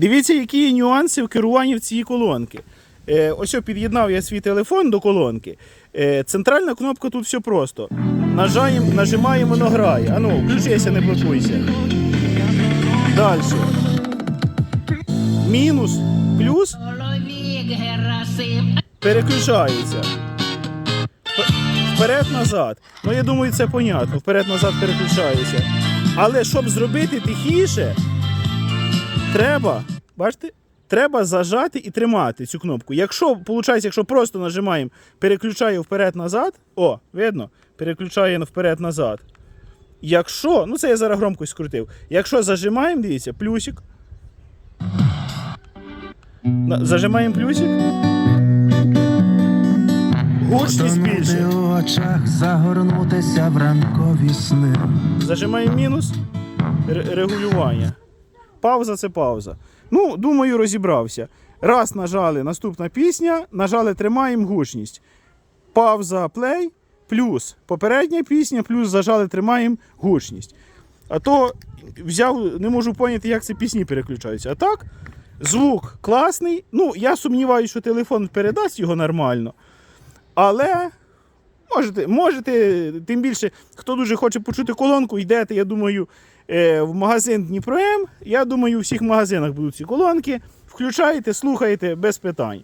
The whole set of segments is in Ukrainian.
Дивіться, які нюанси в керуванні в цієї колонки. Е, ось під'єднав я свій телефон до колонки. Е, центральна кнопка тут все просто. Нажаємо, нажимаємо, воно грає. Ану, включися, не блокуйся. Далі. Мінус, плюс переключається. Вперед-назад. Ну, я думаю, це понятно. Вперед-назад переключається. Але щоб зробити тихіше, треба, бачите, треба зажати і тримати цю кнопку. Якщо, виходить, якщо просто нажимаємо, переключає вперед-назад, о, видно, переключає вперед-назад. Якщо, ну це я зараз громкость скрутив. Якщо зажимаємо, дивіться, плюсик. Зажимаємо плюсик. Гучність більше. очах, загорнутися в ранкові сни. Зажимаємо мінус. Ре- Регулювання. Пауза це пауза. Ну, думаю, розібрався. Раз нажали наступна пісня, нажали тримаємо гучність. Пауза плей, плюс попередня пісня, плюс зажали тримаємо гучність. А то взяв, не можу поняти, як ці пісні переключаються. А так, звук класний. Ну, я сумніваюся, що телефон передасть його нормально. Але Можете, можете, тим більше, хто дуже хоче почути колонку, йдете, я думаю, в магазин Дніпро М. Я думаю, у всіх магазинах будуть ці колонки. Включаєте, слухаєте без питань.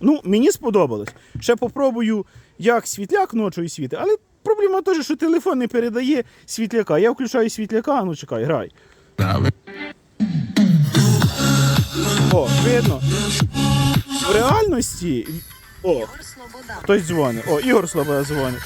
Ну, мені сподобалось. Ще попробую, як світляк ночою світить, але проблема теж, що телефон не передає світляка. Я включаю світляка, а ну чекай, грай. О, видно. В реальності. О, Хтось дзвонить. О, Ігор Слобода дзвонить.